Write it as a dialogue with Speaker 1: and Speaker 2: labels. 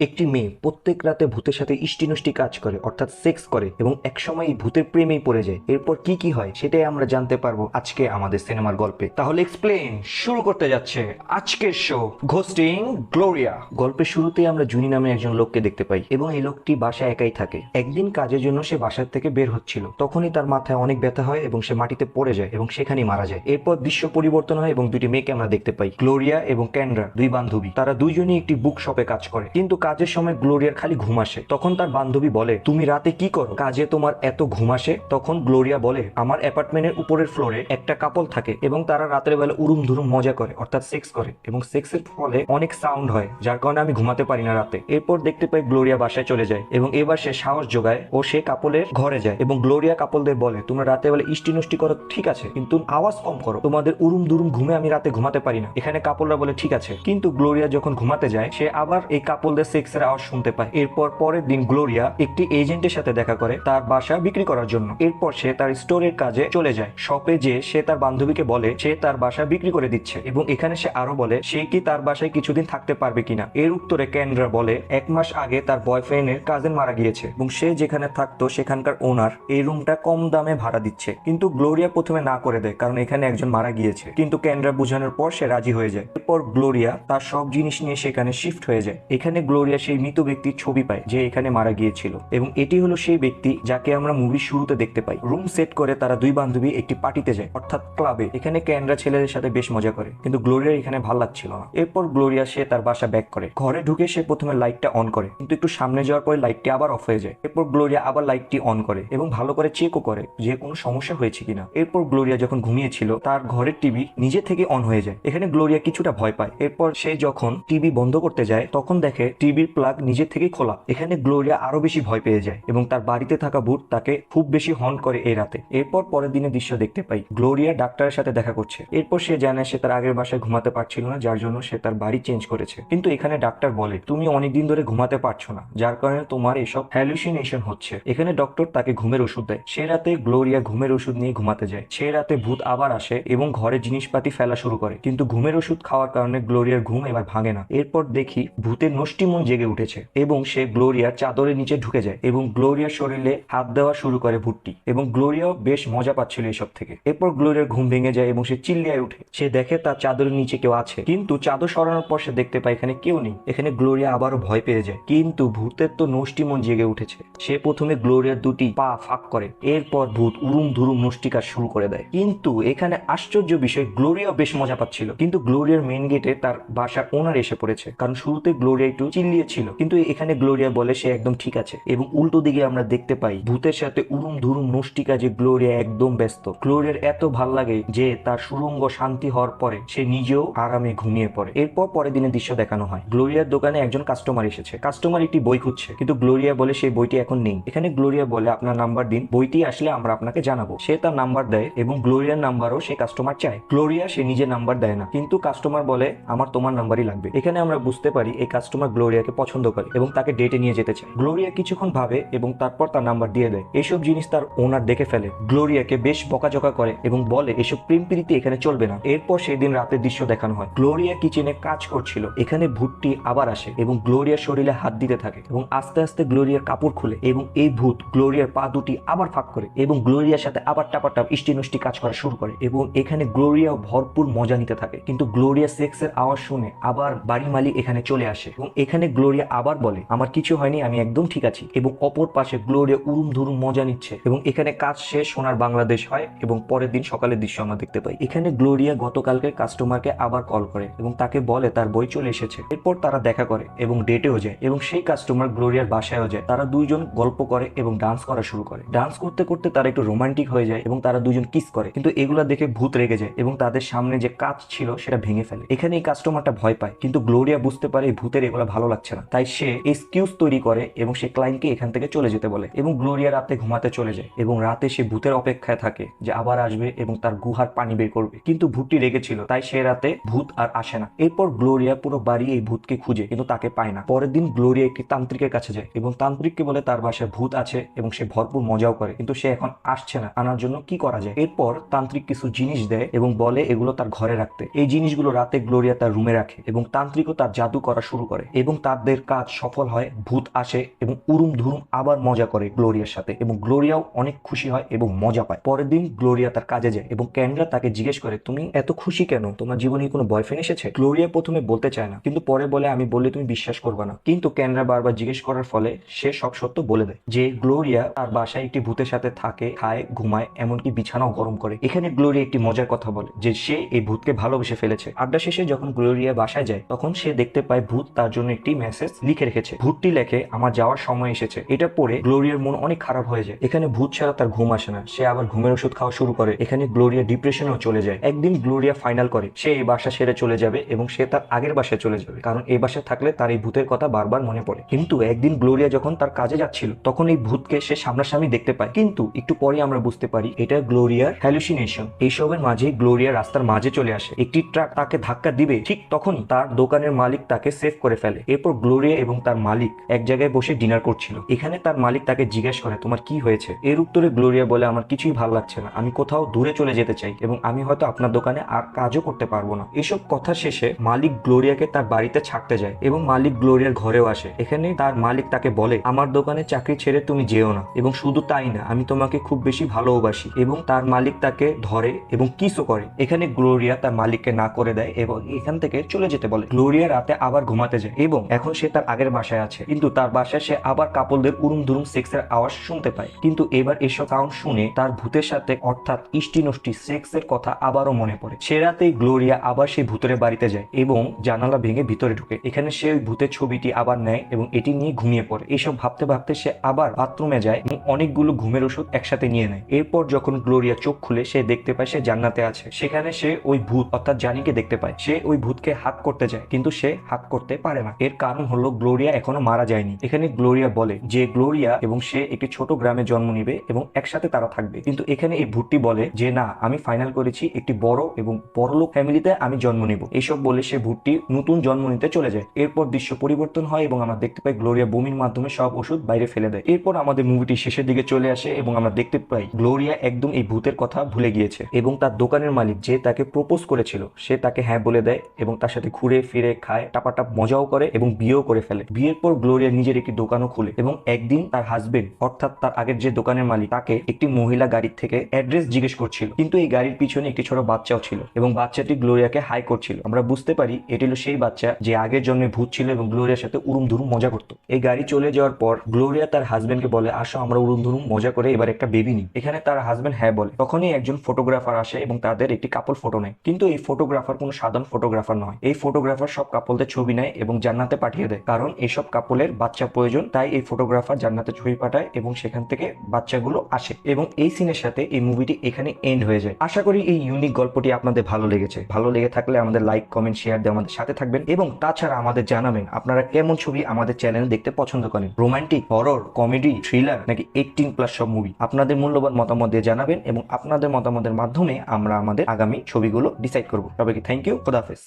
Speaker 1: একটি মেয়ে প্রত্যেক রাতে ভূতের সাথে ইষ্টিনষ্টি কাজ করে, অর্থাৎ সেক্স করে এবং একসময় ভূতের প্রেমেই পড়ে যায়। এরপর কি কি হয় সেটাই আমরা জানতে পারব আজকে আমাদের সিনেমার গল্পে। তাহলে এক্সপ্লেন শুরু করতে যাচ্ছে আজকের শো ঘোস্টিং গ্লোরিয়া গল্পের শুরুতে আমরা জুনি নামে একজন লোককে দেখতে পাই এবং এই লোকটি বাসায় একাই থাকে। একদিন কাজের জন্য সে বাসার থেকে বের হচ্ছিল। তখনই তার মাথায় অনেক ব্যথা হয় এবং সে মাটিতে পড়ে যায় এবং সেখানেই মারা যায়। এরপর দৃশ্য পরিবর্তন হয় এবং দুটি মেয়েকে আমরা দেখতে পাই গ্লোরিয়া এবং ক্যান্ড্রা দুই বান্ধবী। তারা দুইজনই একটি বুক শপে কাজ করে। কিন্তু কাজের সময় গ্লোরিয়ার খালি ঘুম আসে। তখন তার বান্ধবী বলে, তুমি রাতে কি করো? কাজে তোমার এত ঘুম আসে? তখন গ্লোরিয়া বলে, আমার অ্যাপার্টমেন্টের উপরের ফ্লোরে একটা কাপল থাকে এবং তারা রাতের বেলা উরুম ধুরুম মজা করে, অর্থাৎ সেক্স করে এবং সেক্সের ফলে অনেক সাউন্ড হয়, যার কারণে আমি ঘুমাতে পারি না রাতে। এরপর দেখতে পাই গ্লোরিয়া বাসায় চলে যায় এবং এবার সে সাহস যোগায় ও সে কাপলের ঘরে যায় এবং গ্লোরিয়া কাপলদের বলে, তোমরা রাতে বেলা ইষ্টি নষ্টি করো, ঠিক আছে, কিন্তু আওয়াজ কম করো। তোমাদের উরুম দুরুম ঘুমে আমি রাতে ঘুমাতে পারি না। এখানে কাপলরা বলে, ঠিক আছে। কিন্তু গ্লোরিয়া যখন ঘুমাতে যায়, সে আবার এই কাপলদের সেক্সের আওয়াজ শুনতে পায়। এরপর পরের দিন গ্লোরিয়া একটি এজেন্টের সাথে দেখা করে তার বাসা বিক্রি করার জন্য। এরপর সে তার স্টোরের কাজে চলে যায়। শপে যে সে তার বান্ধবীকে বলে, সে তার বাসা বিক্রি করে দিচ্ছে। এবং এখানে সে আরও বলে, সে কি তার বাসায় কিছুদিন থাকতে পারবে কিনা? এর উত্তরে ক্যান্ড্রা বলে, এক মাস আগে তার বয়ফ্রেন্ডের কাজিন মারা গিয়েছে। এবং সে যেখানে থাকতো, সেখানকার ওনার এই রুমটা কম দামে ভাড়া দিচ্ছে। কিন্তু গ্লোরিয়া প্রথমে না করে দেয়, কারণ এখানে একজন মারা গিয়েছে। কিন্তু ক্যান্ড্রা বোঝানোর পর সে রাজি হয়ে যায়। এরপর গ্লোরিয়া তার সব জিনিস নিয়ে সেখানে শিফট হয়ে যায়। এখানে গ্লোরিয়া সেই মৃত ব্যক্তির ছবি পায় যে এখানে মারা গিয়েছিল। এবং এটি হলো সেই ব্যক্তি যাকে আমরা মুভির শুরুতে দেখতে পাই। রুম সেট করে তারা দুই বান্ধবী একটি পার্টিতে যায়, অর্থাৎ ক্লাবে এখানে ক্যানরা ছেলেদের সাথে বেশ মজা করে, কিন্তু গ্লোরিয়া এখানে ভালো লাগছিল না। এরপর গ্লোরিয়া সে তার বাসা ব্যাক করে। ঘরে ঢুকে সে প্রথমে লাইটটা অন করে, কিন্তু একটু সামনে যাওয়ার পরে লাইটটি আবার অফ হয়ে যায়। এরপর গ্লোরিয়া আবার লাইটটি অন করে এবং ভালো করে চেকও করে যে কোনো সমস্যা হয়েছে কিনা। এরপর গ্লোরিয়া যখন ঘুমিয়েছিল, তার ঘরের টিভি নিজে থেকে অন হয়ে যায়। এখানে গ্লোরিয়া কিছুটা ভয় পায়। এরপর সে যখন টিভি বন্ধ করতে যায়, তখন দেখে টিভির প্লাগ নিজে থেকেই খোলা। এখানে গ্লোরিয়া আরও বেশি ভয় পেয়ে যায় এবং তার বাড়িতে থাকা ভূত তাকে খুব বেশি হন্ট করে এই রাতে। এরপর পরের দিনের দৃশ্য দেখতে পাই। গ্লোরিয়া ডাক্তারের সাথে দেখা করছে। এরপর সে জানে সে তার আগের বাসায় ঘুমাতে পারছিল না, যার জন্য সে তার বাড়ি চেঞ্জ করেছে। কিন্তু এখানে ডাক্তার বলে, তুমি অনেকদিন ধরে ঘুমাতে পারছ না, যার কারণে তোমার এসব হ্যালুসিনেশন হচ্ছে। এখানে ডক্টর তাকে ঘুমের ওষুধ দেয়। সে রাতে গ্লোরিয়া ঘুমের ওষুধ নিয়ে ঘুমাতে যায়। সে রাতে ভূত আবার আসে এবং ঘরে জিনিসপাতি ফেলা শুরু করে। কিন্তু ঘুমের ওষুধ খাওয়ার কারণে গ্লোরিয়ার ঘুম এবার ভাঙে না। এরপর দেখি ভূতের নষ্টি মন জেগে উঠেছে এবং সে গ্লোরিয়ার চাদরের নিচে ঢুকে যায় এবং গ্লোরিয়ার শরীরে হাত দেওয়া শুরু করে ভূতটি এবং গ্লোরিয়াও বেশ মজা পাচ্ছিল এসব থেকে। এরপর গ্লোরিয়ার ঘুম ভেঙে যায় এবং সে চিল্লিয়ায় উঠে সে দেখে তার চাদরের নিচে কেউ আছে, কিন্তু চাদর সরানোর পর সে দেখতে পায় এখানে কেউ নেই। এখানে গ্লোরিয়া আবারও ভয় পেয়ে যায়, কিন্তু ভূতের তো নষ্টি মন জেগে উঠেছে। সে প্রথমে গ্লোরিয়ার দুটি পা ফাঁক করে, এরপর ভূত উরুম ধুরুম নষ্টি কাজ শুরু করে দেয়। কিন্তু এখানে আশ্চর্য বিষয় গ্লোরিয়া বেশ মজা পাচ্ছিল, কিন্তু গ্লোরিয়ার মেন গেটে তার বাসার ওনার এসে পড়েছে, কারণ শুরুতে গ্লোরিয়া একটু চিল্লিয়েছিল কিন্তু এখানে গ্লোরিয়া বলে সে একদম ঠিক আছে। এবং উল্টো দিকে আমরা দেখতে পাই ভূতের সাথে উরুম ধুরুম নষ্টি কাজে গ্লোরিয়া একদম ব্যস্ত। গ্লোরিয়ার এত ভালো লাগে যে তার সুরঙ্গ শান্তি হওয়ার পরে সে নিজেও আরামে ঘুমিয়ে পড়ে। এরপর পরের দিনের দৃশ্য দেখানো হয়। গ্লোরিয়ার দোকানে একজন কাস্টমার এসেছে। কাস্টমার একটি বই খুঁজছে, কিন্তু গ্লোরিয়া বলে সেই বইটি এখন নেই। এখানে গ্লোরিয়া বলে আপনার নাম্বার দিন, বইটি আসলে আমরা আপনাকে জানাব। সে তার নাম্বার দেয় এবং গ্লোরিয়ার নাম্বারও সে কাস্টমার চায়। গ্লোরিয়া সে নিজে নাম্বার দেয় না, কিন্তু কাস্টমার বলে, আমার তোমার নাম্বারই লাগবে। এখানে আমরা বুঝতে পারি এই কাস্টমার গ্লোরিয়াকে পছন্দ করে এবং তাকে ডেটে নিয়ে যেতে চায়। গ্লোরিয়া কিছুক্ষণ ভাবে এবং তারপর তার নাম্বার দিয়ে দেয়। এসব জিনিস তার ওনার দেখে ফেলে। গ্লোরিয়াকে বেশ বকাঝকা করে এবং বলে, এসব প্রেম প্রীতি এখানে চলবে না। এরপর সেই দিন রাতের দৃশ্য দেখানো হয়। গ্লোরিয়া কিচেনে কাজ করছিল। এখানে ভূতটি আবার আসে এবং গ্লোরিয়ার শরীরে হাত দিতে থাকে এবং আস্তে আস্তে গ্লোরিয়ার কাপড় খুলে এবং এই ভূত গ্লোরিয়ার পা দুটি আবার ফাঁক করে এবং গ্লোরিয়ার সাথে আবার টাপাটাপ ইষ্টি নষ্টি কাজ করা শুরু করে এবং এখানে গ্লোরিয়াও ভরপুর মজা নিতে থাকে। কিন্তু গ্লোরিয়া সেক্সের আওয়াজ শুনে আবার বাড়ি মালিক এখানে চলে আসে এবং এখানে গ্লোরিয়া আবার বলে, আমার কিছু হয়নি, আমি একদম ঠিক আছি। এবং অপর পাশে গ্লোরিয়া উরুম ধুরুম মজা নিচ্ছে। এবং এখানে কাজ শেষ, সোনার বাংলাদেশ হয় এবং পরের দিন সকালের দৃশ্য আমরা দেখতে পাই। এখানে গ্লোরিয়া গতকালকে কাস্টমারকে আবার কল করে এবং তাকে বলে তার বই চলে এসেছে। এরপর তারা দেখা করে এবং ডেটেও যায় এবং সেই কাস্টমার গ্লোরিয়ার বাসায়ও যায়। তারা দুইজন গল্প করে এবং ডান্স করা শুরু করে। ডান্স করতে করতে তারা একটু রোমান্টিক হয়ে যায় এবং তারা দুজন কিস করে। কিন্তু এগুলা দেখে ভূত রেগে যায় এবং তাদের সামনে যে কাজ ছিল সেটা ভেঙে ফেলে। এখানে এই কাস্টমারটা ভয় পায়, কিন্তু গ্লোরিয়া বুঝতে পারে এই ভূতের এগুলো ভালো লাগছে না। তাই সে এক্সকিউজ তৈরি করে এবং সে ক্লায়েন্টকে এখান থেকে চলে যেতে বলে এবং গ্লোরিয়া রাতে ঘুমাতে চলে যায় এবং রাতে সে ভূতের অপেক্ষায় থাকে যে আবার আসবে এবং তার গুহার পানি বের করবে। কিন্তু ভূতটি রেগেছিল তাই সে রাতে ভূত আর আসে না। এরপর গ্লোরিয়া পুরো বাড়ি এই ভূতকে খুঁজে কিন্তু তাকে পায় না। পরের দিন গ্লোরিয়া একটি তান্ত্রিকের কাছে যায় এবং তান্ত্রিককে বলে তার বাসায় ভূত আছে এবং সে ভরপুর মজাও করে, কিন্তু সে এখন আসছে না। আনার জন্য কি করা যায়? এরপর তান্ত্রিক কিছু জিনিস দেয় এবং বলে এগুলো তার ঘরে রাখতে। এই জিনিসগুলো রাতে গ্লোরিয়া তার রুমে রাখে এবং তান্ত্রিকও তার জাদু করা শুরু করে এবং তাদের কাজ সফল হয়, ভূত আসে এবং উরুম ধুরুম আবার মজা করে গ্লোরিয়ার সাথে এবং গ্লোরিয়াও অনেক খুশি হয় এবং মজা পায়। পরের দিন গ্লোরিয়া তার কাজে যায় এবং ক্যান্ড্রা তাকে জিজ্ঞেস করে, তুমি এত খুশি কেন? তোমার জীবনে কোনো বয়ফ্রেন্ড এসেছে? গ্লোরিয়া প্রথমে বলতে চায় না, কিন্তু পরে বলে, আমি বললে তুমি বিশ্বাস করবে না। কিন্তু ক্যান্ড্রা বারবার জিজ্ঞেস করার ফলে সে সব সত্য বলে দেয় যে গ্লোরিয়া তার বাসায় একটি ভূতের সাথে থাকে, খায়, ঘুমায়, এমনকি বিছানাও গরম করে। এখানে গ্লোরিয়া একটি মজার কথা বলে যে সে এই ভূতকে ভালোবেসে ফেলেছে। আড্ডা শেষে যখন গ্লোরিয়া বাসায় যায়, তখন সে দেখতে পায় ভূত তার জন্য একটি মেসেজ লিখে রেখেছে, ভূতটি লেখে, আমার যাওয়ার সময় এসেছে। এটা পড়ে গ্লোরিয়ার মন অনেক খারাপ হয়ে যায়। এখানে ভূত ছাড়া তার ঘুম আসে না। সে আবার ঘুমের ওষুধ খাওয়া শুরু করে। এখানে গ্লোরিয়া ডিপ্রেশনেও চলে যায়। একদিন গ্লোরিয়া ফাইনাল করে। সে এই বাসা ছেড়ে চলে যাবে এবং সে তার আগের বাসায় চলে যাবে। কারণ এই বাসায় থাকলে তার এই ভূতের কথা বারবার মনে পড়ে। কিন্তু একদিন গ্লোরিয়া যখন তার কাজে যাচ্ছিল, তখন এই ভূতকে সে সামনাসামনি দেখতে পায়। কিন্তু একটু পরে আমরা বুঝতে পারি, এটা গ্লোরিয়ার হ্যালুসিনেশন এইসবের মাঝে গ্লোরিয়া রাস্তার মাঝে চলে আসে। একটি ট্রাক তাকে ধাক্কা দিবে, ঠিক তখনই তার দোকানের মালিক তাকে সেভ করে ফেলে। এরপর গ্লোরিয়া এবং তার মালিক এক জায়গায় বসে ডিনার করছিল। এখানে তার মালিক তাকে জিজ্ঞেস করে, তোমার কি হয়েছে? এর উত্তরে গ্লোরিয়া বলে, আমার কিছুই ভালো লাগছে না। আমি কোথাও দূরে চলে যেতে চাই এবং আমি হয়তো আপনার দোকানে আর কাজও করতে পারব না। এসব কথা শেষে মালিক গ্লোরিয়াকে তার বাড়িতে ছাড়তে যায় এবং মালিক গ্লোরিয়ার ঘরেও আসে। এখানে তার মালিক তাকে বলে, আমার দোকানে চাকরি ছেড়ে তুমি যেও না এবং শুধু তাই না, আমি তোমাকে খুব বেশি ভালোবাসি। এবং তার মালিক তাকে ধরে এবং কিসও করে। এখানে গ্লোরিয়া তার মালিককে না করে দেয় এবং এখান থেকে চলে যেতে বলে। গ্লোরিয়া রাতে আবার ঘুমাতে যায় এবং এখন সে তার আগের বাসায় আছে। কিন্তু তার বাসায় সে আবার কাপলদের উরুম দুরুম সেক্সের আওয়াজ শুনতে পায়। কিন্তু এবার এসব সাউন্ড শুনে তার ভূতের সাথে, অর্থাৎ ইষ্টি নষ্টি সেক্সের কথা আবারও মনে পড়ে। সে রাতেই গ্লোরিয়া আবার সেই ভূতের বাড়িতে যায় এবং জানালা ভেঙে ভিতরে ঢুকে। এখানে সে ওই ভূতের ছবিটি আবার নেয় এবং এটি নিয়ে ঘুমিয়ে পড়ে। এইসব ভাবতে ভাবতে সে আবার বাথরুমে যায় এবং অনেকগুলো ঘুমের ওষুধ একসাথে নিয়ে নেয়। এরপর যখন গ্লোরিয়া চোখ খুলে সে দেখতে পায় সে জান্নাতে আছে। সেখানে সে ওই ভূত, অর্থাৎ জানিকে দেখতে পায়। সে ওই ভূতকে হাত করতে যায়, কিন্তু সে হাত করতে পারে না। এর কারণ হলো গ্লোরিয়া এখনও মারা যায়নি। এখানে গ্লোরিয়া বলে যে গ্লোরিয়া এবং সে একটি ছোট গ্রামে জন্ম নিবে এবং একসাথে তারা থাকবে। কিন্তু এখানে এই ভূতটি বলে যে, না, আমি ফাইনাল করেছি একটি বড় এবং বড়লোক ফ্যামিলিতে আমি জন্ম নিব। এইসব বলে সে ভূতটি নতুন জন্ম নিতে চলে যায়। এরপর দৃশ্য পরিবর্তন হয় এবং আমরা দেখতে পাই গ্লোরিয়া বমির মাধ্যমে সব ওষুধ বাইরে ফেলে দেয়। এরপর আমাদের মুভিটি শেষের দিকে চলে আসে এবং আমরা দেখতে পাই গ্লোরিয়া একদম এই ভূতের কথা ভুলে গিয়েছে এবং তার দোকানের মালিক যে তাকে প্রপোজ করেছিল, সে তাকে হ্যাঁ বলে দেয় এবং তার সাথে ঘুরে ফিরে খায়, টাপাটাপ মজাও করে এবং বিয়েও করে ফেলে। বিয়ের পর গ্লোরিয়া নিজের একটি দোকানও খুলে এবং একদিন তার হাজবেন্ড অর্থাৎ তার আগের যে দোকানের মালিক, তাকে একটি মহিলা গাড়ির থেকে অ্যাড্রেস জিজ্ঞেস করছিল। কিন্তু এই গাড়ির পিছনে একটি ছোট বাচ্চাও ছিল এবং বাচ্চাটি গ্লোরিয়াকে হাই করছিল। আমরা বুঝতে পারি এটি হলো সেই বাচ্চা যে আগের জন্মে ভূত ছিল এবং গ্লোরিয়ার সাথে উরুম ধুরুম মজা করতো। এই গাড়ি চলে যাওয়ার পর গ্লোরিয়া তার হাজবেন্ডকে বলে, আসো, আমরা উরুম ধুরুম মজা করে এবার একটা বেবি নিই। এখানে তার হাজবেন্ড হ্যাঁ বলে। তখনই একজন ফটোগ্রাফার আসে এবং তাদের একটি কাপল ফটো নেয়। কিন্তু এই ফটোগ্রাফার কোনো সাধারণ ফটোগ্রাফার নয়। এই ফটোগ্রাফার সব কাপলদের ছবি নেয় এবং জান্নাতে পাঠিয়ে দেয়। কারণ এইসব কাপলের বাচ্চা প্রয়োজন, তাই এই ফটোগ্রাফার জান্নাতে ছবি পাঠায় এবং সেখান থেকে বাচ্চাগুলো আসে এবং এই সিনের সাথে এই মুভিটি এখানে এন্ড হয়ে যায়। আশা করি এই ইউনিক গল্পটি আপনাদের ভালো লেগেছে। ভালো লেগে থাকলে আমাদের লাইক কমেন্ট শেয়ার দিয়ে আমাদের সাথে থাকবেন এবং তাছাড়া আমাদের জানাবেন আপনারা কেমন ছবি আমাদের চ্যানেলে দেখতে পছন্দ করেন? রোমান্টিক হরর কমেডি থ্রিলার নাকি এইটিন প্লাস সব মুভি আপনাদের মূল্যবান মতামত দিয়ে জানাবেন এবং আপনাদের মতামতের মাধ্যমে আমরা আমাদের আগামী ছবিগুলো ডিসাইড করব। সবাইকে থ্যাংক ইউ খোদাহাফেজ